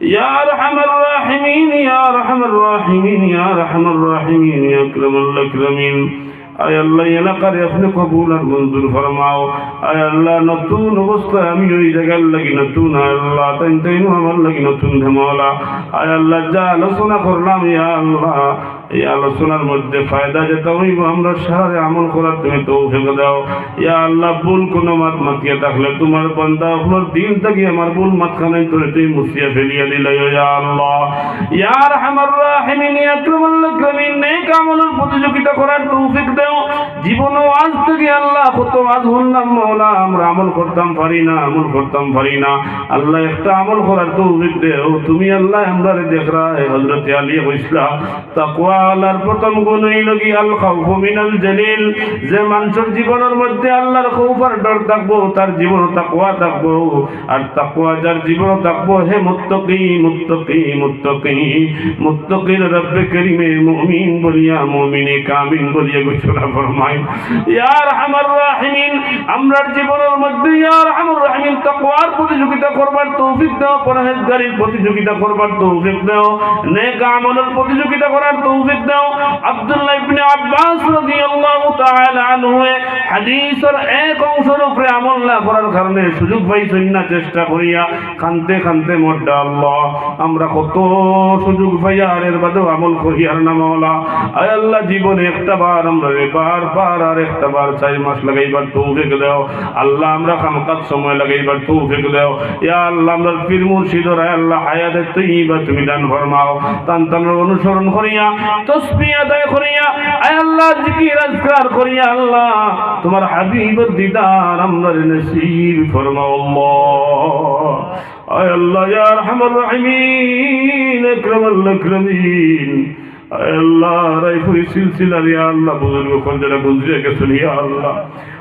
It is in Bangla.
يا أرحم الراحمين يا أرحم الراحمين يا أرحم الراحمين يا أكرم الأكرمين আয় আল্লাহ এই এলাকার আপনি কবুল আর মঞ্জুর ফরমাও আয় আল্লাহ নতুন অবস্থায় আমি ওই জায়গার লাগি নতুন আয় আল্লাহ তাই তাই আমার লাগি নতুন ধেমলা আয় আল্লাহ যা আলোচনা করলাম ইয়া আল্লাহ এই আলোচনার মধ্যে ফায়দা যেতে হইব, আমরা সারে আমল করার তুমি তৌফিক দাও। ইয়া আল্লাহ, ভুল কোনো মাত মাতিয়ে থাকলে তোমার বান্দা আপনার দিন থেকে আমার ভুল মাতখানে তোরে তুই মুসিয়া ফেলিয়ে দিলে ইয়া আল্লাহ। ইয়া আমার রাহিমিন, ইয়া আকরামাল আকরামিন নেক আমলের প্রতিযোগিতা করার তৌফিক দাও। জীবন আজ থেকে আল্লাহ আমরা আমরা কি? যে মানুষের জীবনের মধ্যে আল্লাহর খৌফ আর ডর থাকব, তার জীবন তাকওয়া থাকব। আর তাকওয়া যার জীবন থাকব, হে মুত্তকি রব্বে করিমে বলিয়া মুমিনে কামিন বলিয়া ঘোষণা ফরমায়। ইয়া রহমান রাহিমিন। আমরার জীবনের মধ্যে ইয়া রহমান রাহিমিন, তাকওয়ার প্রতিযোগিতা করবার তৌফিক দাও, পরহেজগারির প্রতিযোগিতা করবার তৌফিক দাও, নেক আমলের প্রতিযোগিতা করার তৌফিক দাও। আব্দুল্লাহ ইবনে আব্বাস রাদিয়াল্লাহু তাআলা আনহু হাদিসের এক আমল না করার কারণে সুযোগ পাইছেন না, চেষ্টা করিয়া কানতে কানতে মোড্ডা আল্লাহ। আমরা কত সুযোগ পাইয়া এর বাদেও আমল করি আর না মাওলা। আয় আল্লাহ, জীবনে একটা বার আমরা বার বার আর একটা বার চার মাস লাগাইবার তৌফিক দাও। আল্লাহ আমরা খামকাত সময় লাগাইবার তৌফিক দাও। ইয়া আল্লাহ, আমরা পীর মুর্শিদর আল্লাহ হায়াতের তৈবা তুমি দান ফরমাও। তান তানের অনুসরণ করিয়া তসবি আদায় করিয়া, আয় আল্লাহ, জিকির আজকার করিয়া আল্লাহ, তোমার হাবিবের দিদার আমরা নসিব ফরমাও আল্লাহ। আয় আল্লাহ, ইয়া রাহিমিন আকরামাল আকরামিন। আয় আল্লাহ রাইফুরি সিলসিলার ইয়া আল্লাহ বুজুর্গ কোন যারা বুঝিয়ে গেছেন ইয়া আল্লাহ।